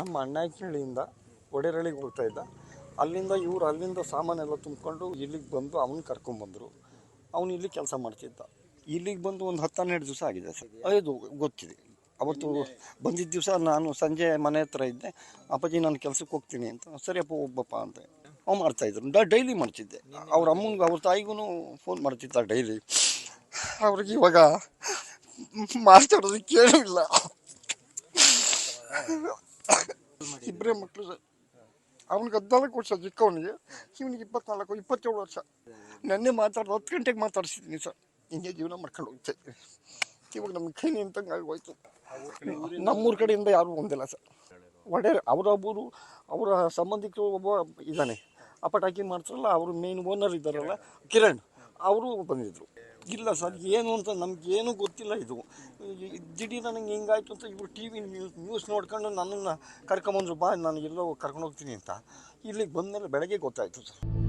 ನಮ್ಮ ಅಣ್ಣಾಕಿಳಿಯಿಂದ ಒಡೆರಳಿಗೆ ಹೋಗ್ತಾ ಇದ್ದ. ಅಲ್ಲಿಂದ ಇವ್ರು ಅಲ್ಲಿಂದ ಸಾಮಾನೆಲ್ಲ ತುಂಬಿಕೊಂಡು ಇಲ್ಲಿಗೆ ಬಂದು ಅವನು ಕರ್ಕೊಂಬಂದರು ಅವನು ಇಲ್ಲಿ ಕೆಲಸ ಮಾಡ್ತಿದ್ದ. ಇಲ್ಲಿಗೆ ಬಂದು ಒಂದು ಹತ್ತು ಹನ್ನೆರಡು ದಿವಸ ಆಗಿದೆ ಸರ್. ಅದು ಗೊತ್ತಿದೆ. ಅವತ್ತು ಬಂದಿದ್ದ ದಿವಸ ನಾನು ಸಂಜೆ ಮನೆ ಹತ್ರ ಇದ್ದೆ. ಅಪ್ಪಾಜಿ ನಾನು ಕೆಲ್ಸಕ್ಕೆ ಹೋಗ್ತೀನಿ ಅಂತ. ಸರಿಯಪ್ಪ ಒಬ್ಬಪ್ಪ ಅಂತ. ಅವ್ನು ಮಾಡ್ತಾಯಿದ್ರು ಡ ಡೈಲಿ ಮಾಡ್ತಿದ್ದೆ. ಅವ್ರ ಅಮ್ಮನಿಗೆ, ಅವ್ರ ತಾಯಿಗೂ ಫೋನ್ ಮಾಡ್ತಿದ್ದ ಡೈಲಿ. ಅವ್ರಿಗೆ ಇವಾಗ ಮಾತಾಡೋದು ಕೇಳಿಲ್ಲ ಇಬ್ಬರೇ ಮಕ್ಕಳು ಸರ್. ಅವ್ನಿಗೆ ಹದಿನಾಲ್ಕು ವರ್ಷ, ಚಿಕ್ಕವನಿಗೆ. ಇವನಿಗೆ ಇಪ್ಪತ್ನಾಲ್ಕು, ಇಪ್ಪತ್ತೇಳು ವರ್ಷ. ನೆನ್ನೆ ಮಾತಾಡ್ದು, ಹತ್ತು ಗಂಟೆಗೆ ಮಾತಾಡಿಸಿದ್ದೀನಿ ಸರ್. ಹಿಂಗೆ ಜೀವನ ಮಾಡ್ಕೊಂಡು ಹೋಗ್ತಾ ಇದ್ದೀನಿ ಇವಾಗ ನಮ್ಗೆ ಕೈ ನಿಂತಂಗೆ ಆಗೋಯ್ತು. ನಮ್ಮೂರ ಕಡೆಯಿಂದ ಯಾರೂ ಒಂದಿಲ್ಲ ಸರ್. ಒಡೆಯರ್, ಅವರ ಒಬ್ಬರು ಅವರ ಸಂಬಂಧಿಕರು ಒಬ್ಬ ಇದ್ದಾನೆ. ಅಪಟಾಕಿ ಪಟಾಕಿ ಮಾಡ್ತಾರಲ್ಲ, ಅವರು ಮೇನ್ ಓನರ್ ಇದ್ದಾರಲ್ಲ, ಕಿರಣ್, ಅವರು ಬಂದಿದ್ದರು ಇಲ್ಲ ಸರ್, ಏನು ಅಂತ ನಮ್ಗೆ ಏನೂ ಗೊತ್ತಿಲ್ಲ ಇದು. ದಿಢೀರ್ ನನಗೆ ಹಿಂಗಾಯ್ತು ಅಂತ ಇವರು ಟಿ ವಿ ನ್ಯೂಸ್ ನ್ಯೂಸ್ ನೋಡ್ಕೊಂಡು ನನ್ನನ್ನು ಕರ್ಕೊಂಬಂದ್ರು, ಬಾ, ನಾನು ಎಲ್ಲೋ ಕರ್ಕೊಂಡು ಹೋಗ್ತೀನಿ ಅಂತ. ಇಲ್ಲಿಗೆ ಬಂದಮೇಲೆ ಬೆಳಗ್ಗೆ ಗೊತ್ತಾಯಿತು ಸರ್.